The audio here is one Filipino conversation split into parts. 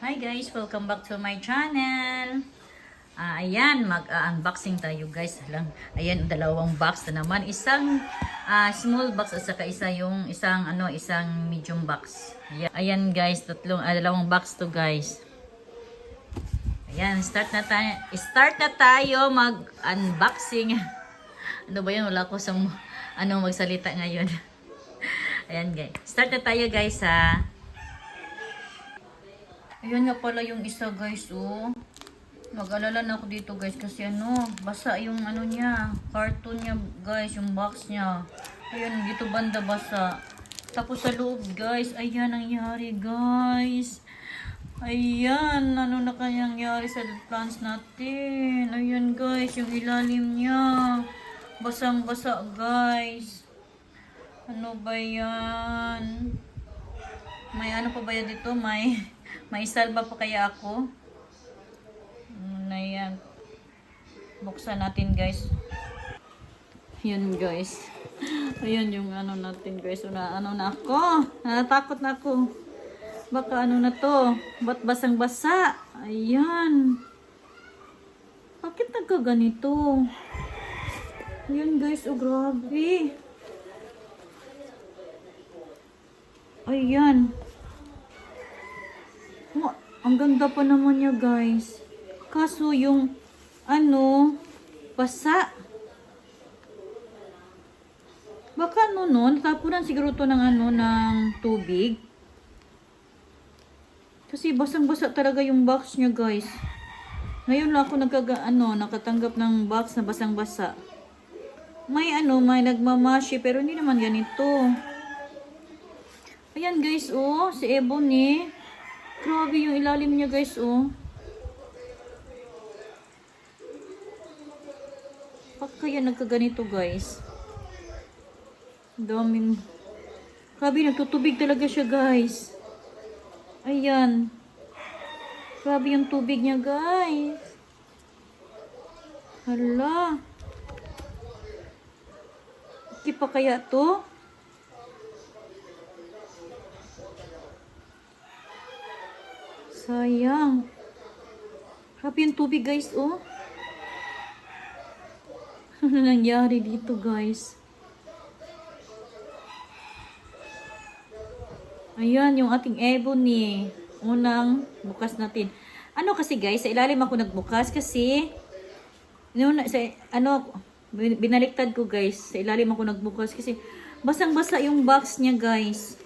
Hi guys, welcome back to my channel. Ah, ayan, mag-unboxing tayo guys. Lang, ayan, dalawang box na naman. Isang ah, small box at saka isa yung isang ano, isang medium box. Ayan, ayan guys, tatlong ah, dalawang box to guys. Ayan, start na tayo. Start na tayo mag-unboxing. ano ba 'yan? Wala ko sa ano magsalita ngayon. ayan guys. Start na tayo guys ha. Ayan nga pala yung isa guys, oh. Nag-alala na ako dito guys kasi ano, basa yung ano niya, carton niya guys, yung box niya. Ayan, dito banda basa. Tapos sa loob guys, ayan ang nangyari guys. Ayan, ano na kaya nangyari sa plants natin. Ayan guys, yung ilalim niya. Basang basa guys. Ano ba yan? May ano pa ba yan dito? May, may salba pa kaya ako? Na yan? Buksan natin guys. Yan guys. Ayan yung ano natin guys. Una, ano na ako? Natatakot na ako. Baka ano na to? Ba't basang basa? Ayan. Bakit nagkaganito? Ayan guys. Oh grabe. Ayan. Oh, ang ganda pa naman niya, guys. Kaso yung, ano, basa. Baka ano nun, tapunan siguro to ng ano, ng tubig. Kasi basang-basa talaga yung box niya, guys. Ngayon lang ako nagkaga, ano, nakatanggap ng box na basang-basa. May ano, may nagmamashi, pero hindi naman ganito. Ayan guys, oh. Si Ebony. Grabe yung ilalim niya guys, oh. Bakit kaya nagkaganito guys? Daming... Grabe, nagtutubig talaga siya guys. Ayan. Grabe yung tubig niya guys. Hala. Hindi pa kaya to? Sayang. Grabe yung tubig guys, oh. Ano nangyari dito guys? Ayan, yung ating ebony. Unang bukas natin. Ano kasi guys, sa ilalim ako nagbukas kasi noon sa ano bin- binaliktad ko guys. Sa ilalim ako nagbukas kasi basang-basa yung box niya guys.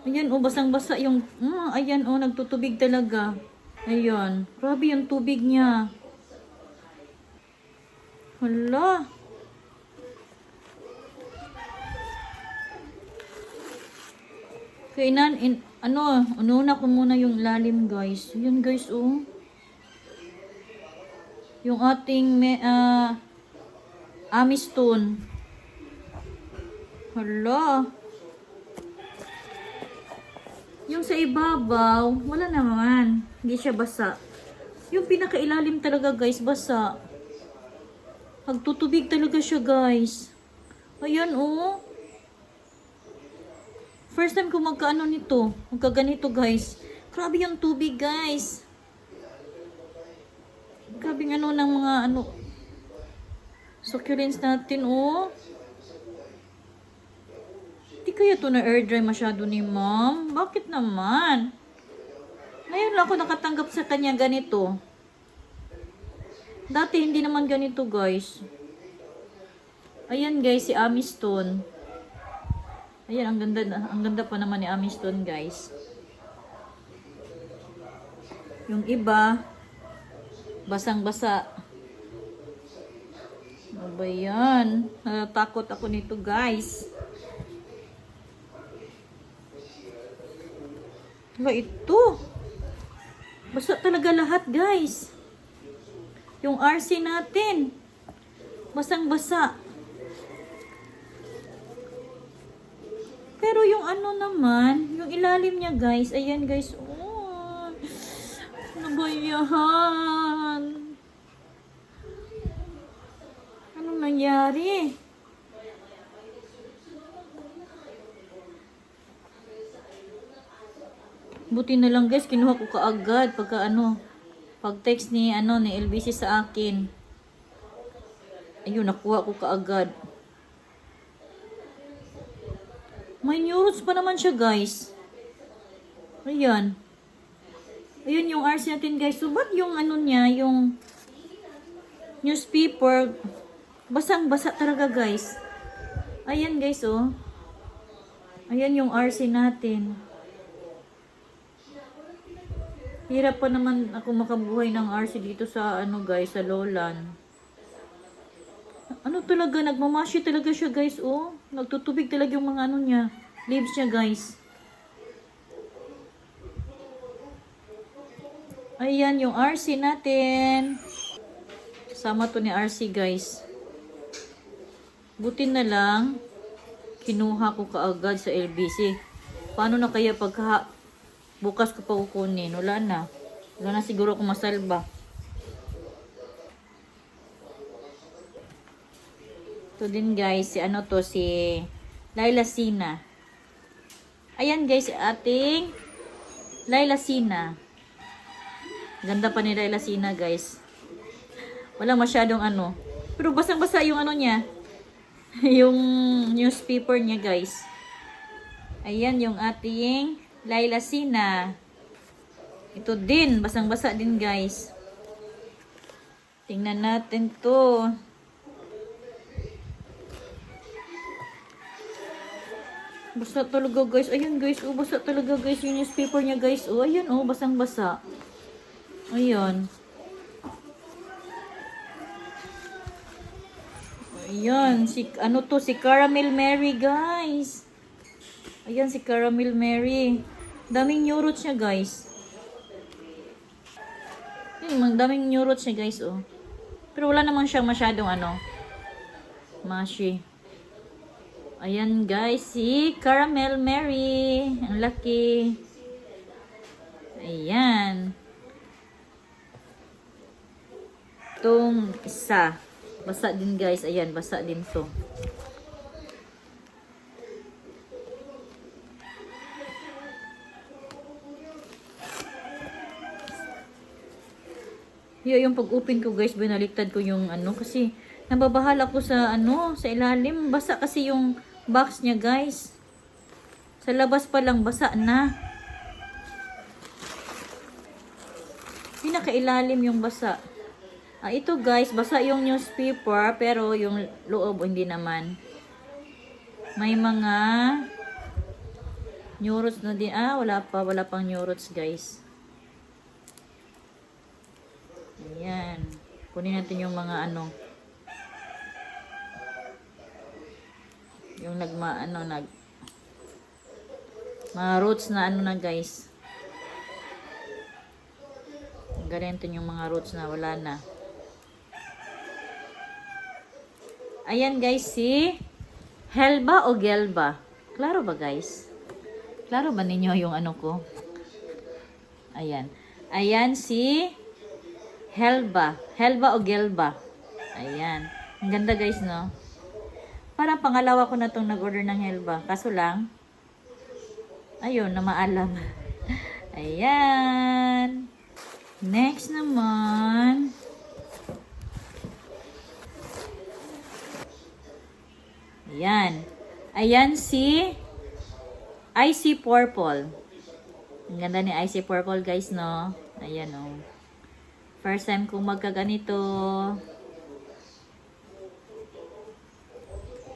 Ayan, oh, basang-basa yung, mm, ayan, oh, nagtutubig talaga. Ayan, grabe yung tubig niya. Hala. Kainan, in, ano, ununa ko muna yung lalim, guys. Ayan, guys, oh. Yung ating, me, ah, amistone. Hala. Yung sa ibabaw, wala naman. Hindi siya basa. Yung pinakailalim talaga guys, basa. Nagtutubig talaga siya guys. Ayan oh. First time ko magkaano nito. Magkaganito guys. Grabe yung tubig guys. Grabe ano ng mga ano. Succulents natin oh. Kaya to na air dry masyado ni mom? Bakit naman? Ngayon lang ako nakatanggap sa kanya ganito. Dati hindi naman ganito guys. Ayan guys, si Amiston. Ayan, ang ganda, ang ganda pa naman ni Amiston guys. Yung iba, basang-basa. Ano ba yan? Natatakot ako nito guys. Ba ito? Basta talaga lahat, guys. Yung RC natin. Basang-basa. Pero yung ano naman, yung ilalim niya, guys. Ayan, guys. Oh, ano ba yan? Anong nangyari? Buti na lang guys, kinuha ko kaagad pagka ano, pag text ni ano ni LBC sa akin. Ayun, nakuha ko kaagad. May neuros pa naman siya guys. Ayan. Ayun yung RC natin guys. So, ba't yung ano niya, yung newspaper, basang-basa talaga guys. Ayan guys, oh. Ayan yung RC natin. Hirap pa naman ako makabuhay ng RC dito sa ano guys, sa Lolan. Ano talaga, nagmamashi talaga siya guys, oh. Nagtutubig talaga yung mga ano niya, leaves niya guys. Ayan yung RC natin. Sama to ni RC guys. Buti na lang, kinuha ko kaagad sa LBC. Paano na kaya pagka bukas ko pa kukunin? Wala na. Wala na siguro kung masalba. Ito din guys, si ano to, si Laila Sina. Ayan guys, ating Laila Sina. Ganda pa ni Laila Sina guys. Wala masyadong ano. Pero basang-basa yung ano niya. yung newspaper niya guys. Ayan yung ating Laila Sina. Ito din, basang-basa din guys. Tingnan natin to. Basa talaga guys. Ayun guys, oh, basa talaga guys yung newspaper niya guys. Oh, ayun oh, basang-basa. Ayun. Ayan, si, ano to, si Caramel Mary, guys. Ayan, si Caramel Mary. Daming new roots niya, guys. Ayan, daming new roots niya, guys, oh. Pero wala naman siyang masyadong, ano, mashi. Ayan, guys, si Caramel Mary. Ang laki. Ayan. Itong isa. Basa din guys. Ayan, basa din to. Yo, yung pag-open ko guys, binaliktad ko yung ano kasi nababahala ko sa ano, sa ilalim. Basa kasi yung box niya guys. Sa labas pa lang basa na. Pinakailalim yung basa. Ah, ito guys, basa yung newspaper pero yung loob hindi naman. May mga new na din. Ah, wala pa. Wala pang new roots guys. Ayan. Kunin natin yung mga ano. Yung nagma, ano, nag mga roots na ano na guys. Ganito yung mga roots na wala na. Ayan guys, si Helba o Gelba. Klaro ba guys? Klaro ba ninyo yung ano ko? Ayan. Ayan si Helba. Helba o Gelba. Ayan. Ang ganda guys, no? Parang pangalawa ko na itong nag-order ng Helba. Kaso lang, ayun, na maalam. Ayan. Next naman, Ayan. Ayan si Icy Purple. Ang ganda ni Icy Purple guys, no? Ayan, oh. First time kong magkaganito.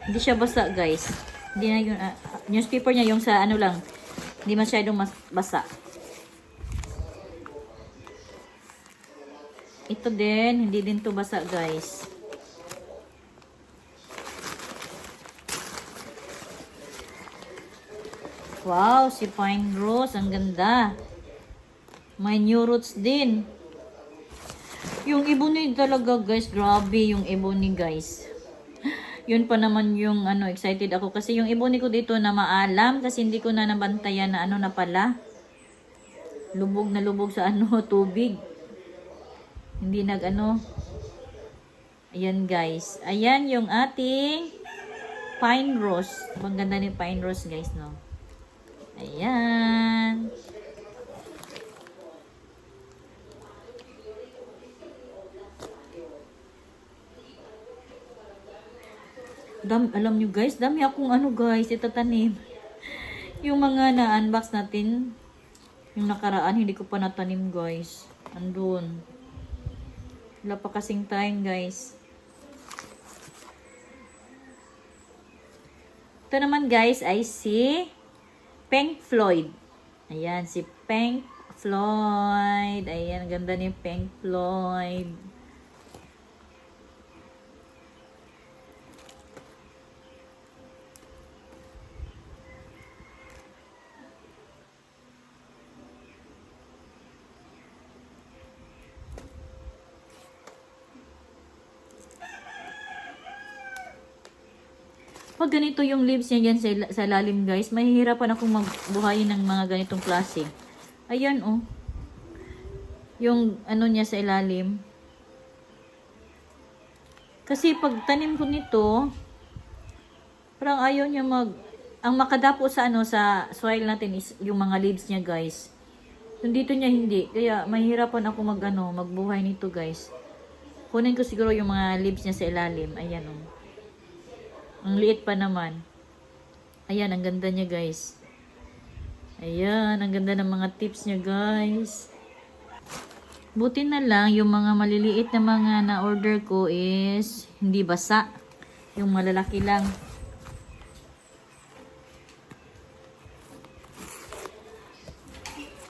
Hindi siya basa, guys. Hindi na yung, ah, newspaper niya yung sa ano lang. Hindi masyadong mas basa. Ito din, hindi din to basa, guys. Wow, si Pine Rose. Ang ganda. May new roots din. Yung ebony talaga, guys. Grabe yung ebony, guys. Yun pa naman yung ano, excited ako. Kasi yung ebony ko dito na maalam. Kasi hindi ko na nabantayan na ano na pala. Lubog na lubog sa ano, tubig. Hindi nag ano. Ayan, guys. Ayan yung ating Pine Rose. Ang ganda ni Pine Rose, guys, no? Ayan. Dam, alam nyo guys, dami akong ano guys, itatanim. Yung mga na-unbox natin, yung nakaraan, hindi ko pa natanim guys. Andun. Wala pa kasing time guys. Ito naman guys ay si Pink Floyd. Ayan, si Pink Floyd. Ayan, ganda ni Pink Floyd. Pag ganito yung leaves niya dyan sa, sa lalim guys, mahihirapan akong magbuhayin ng mga ganitong klase. Ayan oh. Yung ano niya sa ilalim. Kasi pag tanim ko nito, parang ayaw niya mag... Ang makadapo sa ano sa soil natin is yung mga leaves niya guys. Yung dito niya hindi. Kaya mahirapan ako mag ano, magbuhay nito guys. Kunin ko siguro yung mga leaves niya sa ilalim. Ayan oh. Ang liit pa naman. Ayan, ang ganda niya guys. Ayan, ang ganda ng mga tips niya guys. Buti na lang, yung mga maliliit na mga na-order ko is hindi basa. Yung malalaki lang.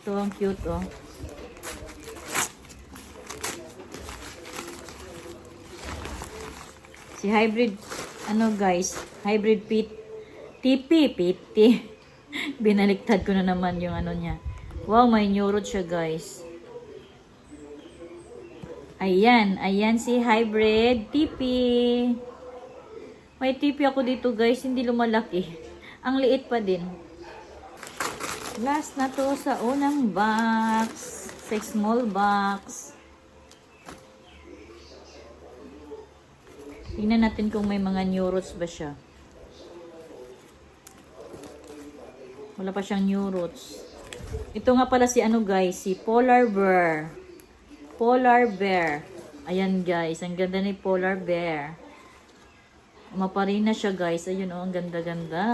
Ito, ang cute oh. Si hybrid, ano guys, hybrid pit, tipi, piti. Binaliktad ko na naman yung ano niya. Wow, may neurot siya guys. Ayan, ayan si hybrid tipi. May tipi ako dito guys, hindi lumalaki. Ang liit pa din. Last na to sa unang box. Sa small box. Tingnan natin kung may mga new roots ba siya. Wala pa siyang new roots. Ito nga pala si ano guys, si Polar Bear. Polar Bear. Ayan guys, ang ganda ni Polar Bear. Maparina siya guys. Ayun oh, ang ganda-ganda.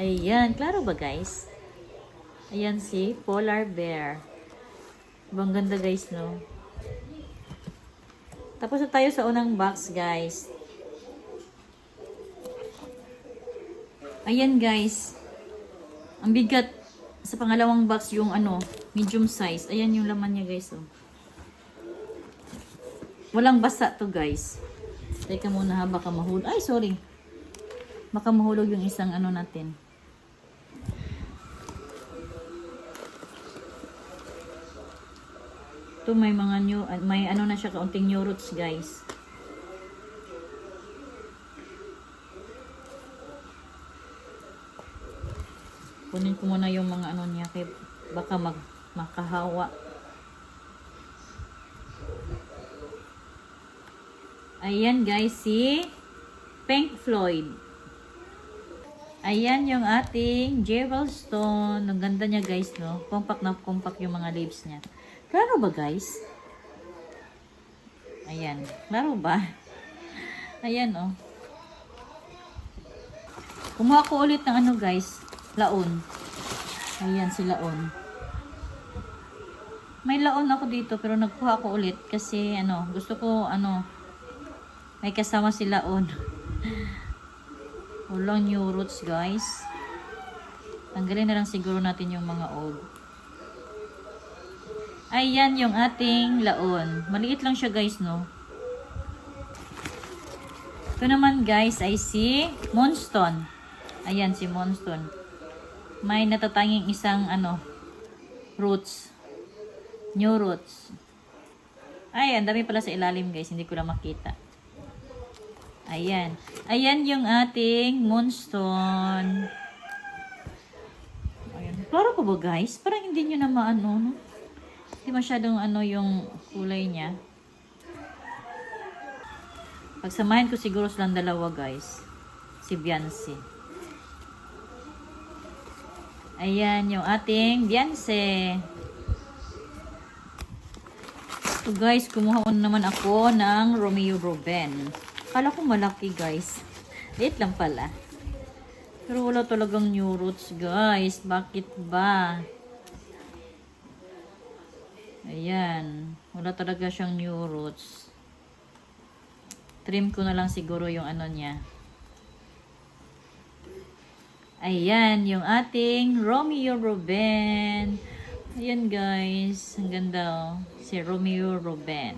Ayan, klaro ba guys? Ayan si Polar Bear. Ibang ganda guys, no? Tapos na tayo sa unang box, guys. Ayan, guys. Ang bigat sa pangalawang box yung ano, medium size. Ayan yung laman niya, guys. Oh. Walang basa to, guys. Teka muna ha, baka mahulog. Ay, sorry. Baka mahulog yung isang ano natin. Ito may mga new, may ano na siya kaunting new roots guys. Kunin ko muna yung mga ano niya kay baka mag makahawa. Ayan guys si Pink Floyd. Ayan yung ating jewel stone. Ang ganda niya guys no. Compact na compact yung mga leaves niya. Klaro ba guys? Ayan. Klaro ba? Ayan oh. Kumuha ko ulit ng ano guys. Laon. Ayan si laon. May laon ako dito pero nagkuha ko ulit kasi ano, gusto ko ano, may kasama si laon. Walang new roots guys. Tanggalin na lang siguro natin yung mga old. Ayan yung ating laon. Maliit lang siya guys, no? Ito naman guys ay si Moonstone. Ayan si Moonstone. May natatanging isang ano, roots. New roots. Ay, ang dami pala sa ilalim guys. Hindi ko lang makita. Ayan. Ayan yung ating Moonstone. Ayan. Klaro ko ba guys? Parang hindi nyo na maano, no? Hindi masyadong ano yung kulay niya. Pagsamahin ko siguro silang dalawa guys. Si Beyonce. Ayan yung ating Beyonce. So guys, kumuha naman ako ng Romeo Ruben. Kala ko malaki guys. Liit lang pala. Pero wala talagang new roots guys. Bakit ba? Ayan. Wala talaga siyang new roots. Trim ko na lang siguro yung ano niya. Ayan, yung ating Romeo Ruben. Ayan guys, ang ganda oh. Si Romeo Ruben.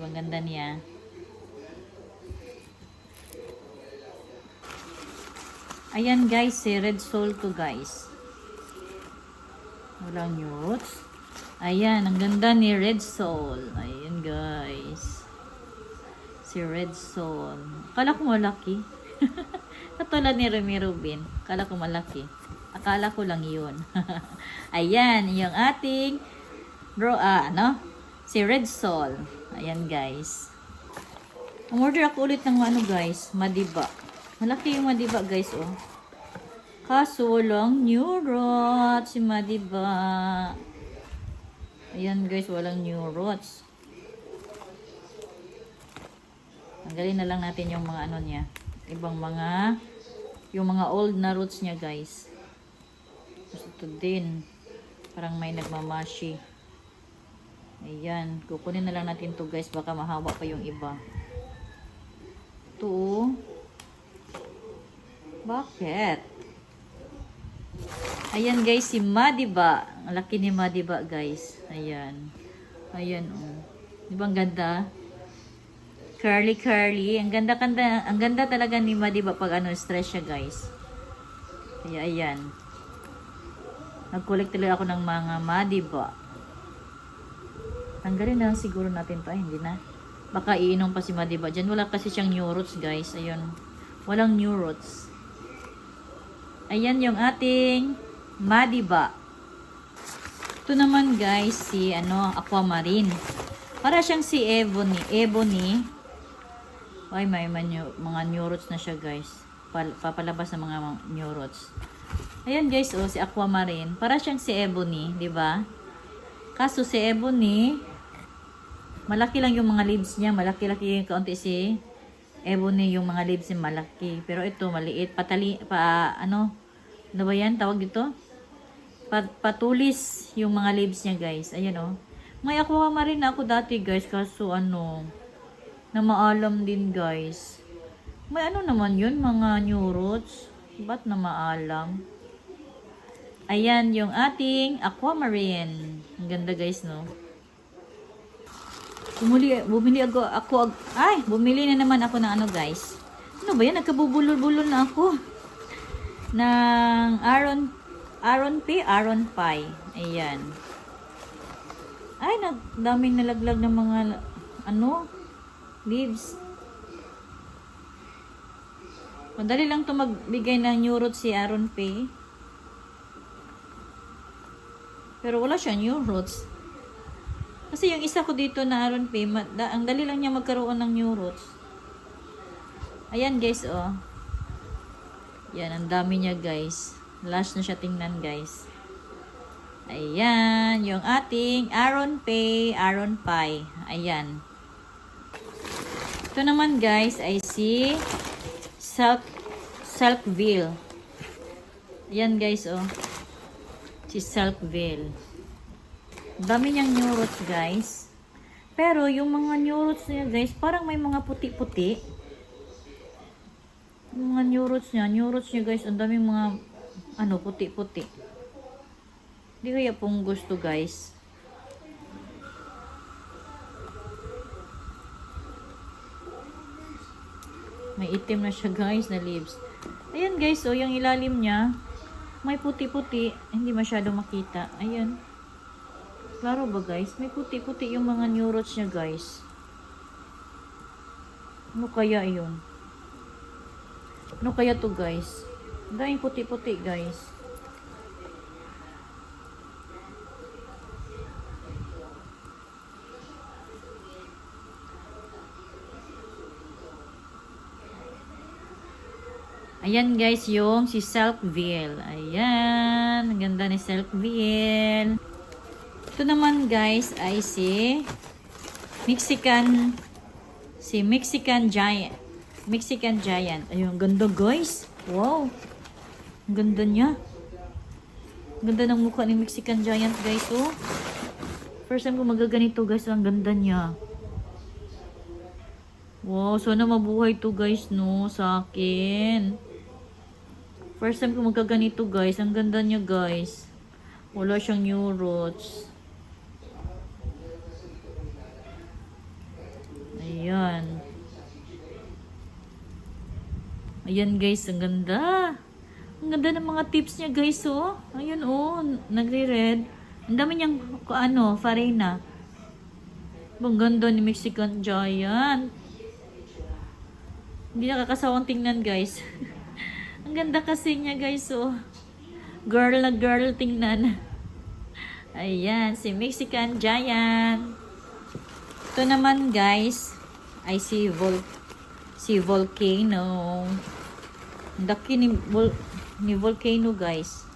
Ang ganda niya. Ayan guys, si Red Soul to guys. Walang roots. Ayan, ang ganda ni Red Soul. Ayan guys. Si Red Soul. Akala ko malaki. Katulad ni Romeo Rubin. Akala ko malaki. Akala ko lang yun. Ayan, yung ating bro, ah, ano? Si Red Soul. Ayan guys. Umorder ako ulit ng ano guys, madiba. Malaki yung madiba guys, oh. Kaso walang new rots si madiba. Ayan guys, walang new rots. Tanggalin na lang natin yung mga ano niya. Ibang mga, yung mga old na roots niya guys. Ito din. Parang may nagmamashi. Ayan. Kukunin na lang natin to guys. Baka mahaba pa yung iba. Ito oh. Bakit? Ayan guys, si Madiba. Ang laki ni Madiba guys. Ayan. Ayan oh. Di ba ang ganda? Curly curly. Ang ganda ganda ang ganda talaga ni Madiba pag ano stress siya guys. Kaya ayan. Nag-collect talaga ako ng mga Madiba. Tanggalin na lang siguro natin to. Ay, hindi na. Baka iinom pa si Madiba. Diyan wala kasi siyang new roots guys. Ayun. Walang new roots. Ayan yung ating Madiba. Ito naman guys si ano aquamarine. Para siyang si Ebony. Ebony. Ay may mga new roots na siya guys. Pal, papalabas ng mga new roots. Ayan guys oh si aquamarine. Para siyang si Ebony, di ba? Kaso si Ebony malaki lang yung mga leaves niya. Malaki-laki yung kaunti si Ebony yung mga leaves niya malaki. Pero ito maliit. Patali, pa, ano, ano ba yan? Tawag dito? Pat, patulis yung mga leaves niya guys. Ayan oh. May aquamarine ako dati guys. Kaso ano, na maalam din guys. May ano naman yun? Mga new roots. Ba't na maalam? Ayan yung ating aquamarine. Ang ganda guys no. Bumili, bumili ako, ako, ay, bumili na naman ako ng ano guys. Ano ba yan? Nagkabubulol-bulol na ako. ng Aaron, Aaron P, Aaron Pie. Ayan. Ay, nag, daming nalaglag ng mga, ano, leaves. Madali lang to magbigay ng new roots si Aaron P. Pero wala siya new roots. Kasi yung isa ko dito na Aaron P, da- ang dali lang niya magkaroon ng new roots. Ayan guys, oh. Yan, ang dami niya guys. Last na siya tingnan guys. Ayan, yung ating Aaron Pay, Aaron Pie. Ayan. Ito naman guys ay si Silk, Silkville. Ayan guys, oh. Si Silkville. Dami niyang new roots guys. Pero yung mga new roots niya guys, parang may mga puti-puti. Yung mga new roots niya, new roots niya guys, ang daming mga ano, puti-puti. Hindi kaya pong gusto guys. May itim na siya guys na leaves. Ayan guys, oh, yung ilalim niya, may puti-puti. Hindi masyado makita. Ayan. Klaro ba guys? May puti-puti yung mga new roots niya guys. Ano kaya yun? Ano kaya to guys? Daming puti-puti guys. Ayan guys, yung si Selkville. Ayan, ang ganda ni Selkville. Ito naman guys ay si Mexican Si Mexican Giant. Mexican Giant. Ayun, ganda guys. Wow. Ang ganda niya. Ang ganda ng mukha ni Mexican Giant guys, oh. First time ko magaganito guys, ang ganda niya. Wow, sana mabuhay to guys, no, sa akin. First time ko magkaganito guys, ang ganda niya guys. Wala siyang new roots. Ayan. Ayan guys, ang ganda. Ang ganda ng mga tips niya guys, oh. Ayan, oh, nagre-red. Ang dami niyang, ano, farina. Ang ganda ni Mexican Giant. Hindi nakakasawang tingnan guys. ang ganda kasi niya guys, oh. Girl na girl tingnan. Ayan, si Mexican Giant. Ito naman guys, ay si Vol si Volcano. Ang ni, Vol ni Volcano guys.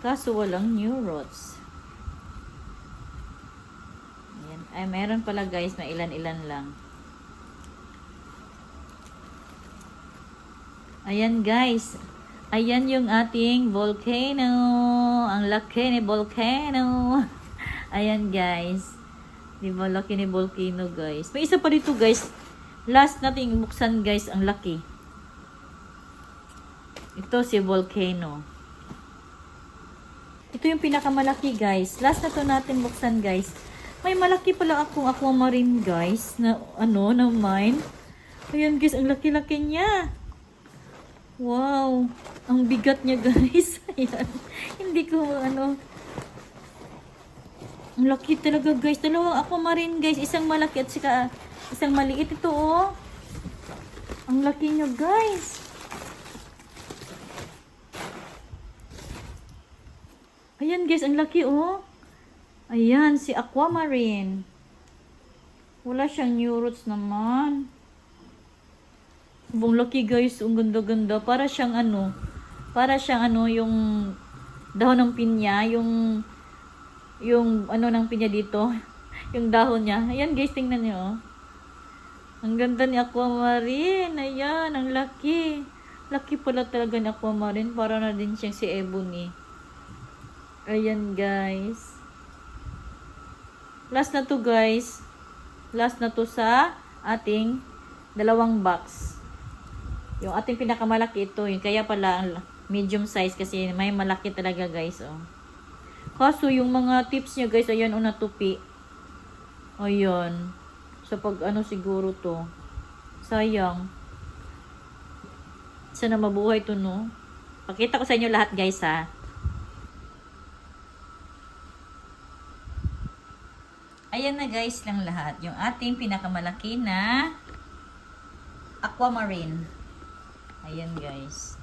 Kaso walang new roots. Ayan. Ay, meron pala guys, na ilan-ilan lang. Ayan guys. Ayan yung ating volcano. Ang laki ni volcano. Ayan guys. Di ba laki ni volcano guys. May isa pa dito guys. Last nating buksan guys ang laki. Ito si volcano. Ito yung pinakamalaki guys. Last na to natin buksan guys. May malaki pala akong aquamarine guys. Na ano, na mine. Ayan guys, ang laki-laki niya. Wow. Ang bigat niya guys. Ayan. Hindi ko ano. Ang laki talaga guys. Dalawang aquamarine guys. Isang malaki at saka isang maliit ito oh. Ang laki niya guys. Ayan guys, ang laki oh. Ayan, si aquamarine. Wala siyang new roots naman. Ang laki guys, ang ganda-ganda. Para siyang ano, para siyang ano, yung dahon ng pinya, yung yung ano ng pinya dito, yung dahon niya. Ayan guys, tingnan niyo. oh. Ang ganda ni Aquamarine. Ayan, ang laki. Laki pala talaga ni Aquamarine. Para na din siyang si Ebony. Ayan guys. Last na to guys. Last na to sa ating dalawang box. Yung ating pinakamalaki ito. Yung kaya pala medium size kasi may malaki talaga guys. Oh. Kaso yung mga tips niya guys, ayan o natupi. Ayan. Sa pag ano siguro to. Sayang. Sana mabuhay to no. Pakita ko sa inyo lahat guys ha. Ayan na guys lang lahat. Yung ating pinakamalaki na aquamarine. Ayan guys.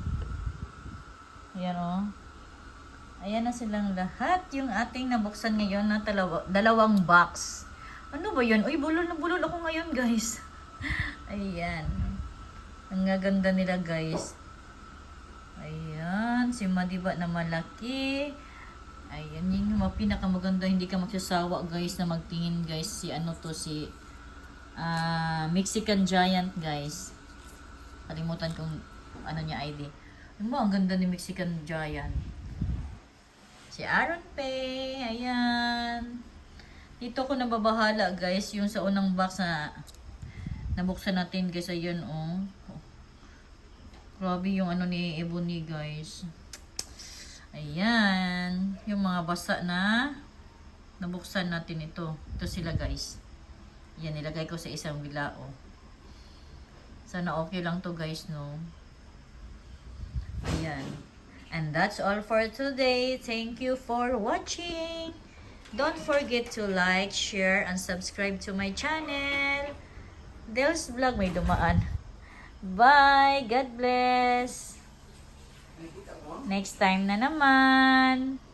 Ayan o. Ayan na silang lahat. Yung ating nabuksan ngayon na talawa, dalawang box. Ano ba yun? Uy, bulol na bulol ako ngayon guys. Ayan. Ang gaganda nila guys. Ayan. Si Madiba na malaki. Ayan, yun yung pinakamaganda. Hindi ka magsasawa guys na magtingin guys. Si ano to, si ah Mexican Giant guys. Kalimutan kong ano niya ID. Ano mo, ang ganda ni Mexican Giant. Si Aaron Pay. Ayan. Dito ko nababahala guys. Yung sa unang box na nabuksan natin guys. Ayan oh. Grabe yung ano ni Ebony guys. Ayan. Yung mga basa na nabuksan natin ito. Ito sila guys. Yan, nilagay ko sa isang bilao. Sana okay lang to guys, no? Ayan. And that's all for today. Thank you for watching. Don't forget to like, share, and subscribe to my channel. Del's Vlog may dumaan. Bye! God bless! Next time na naman.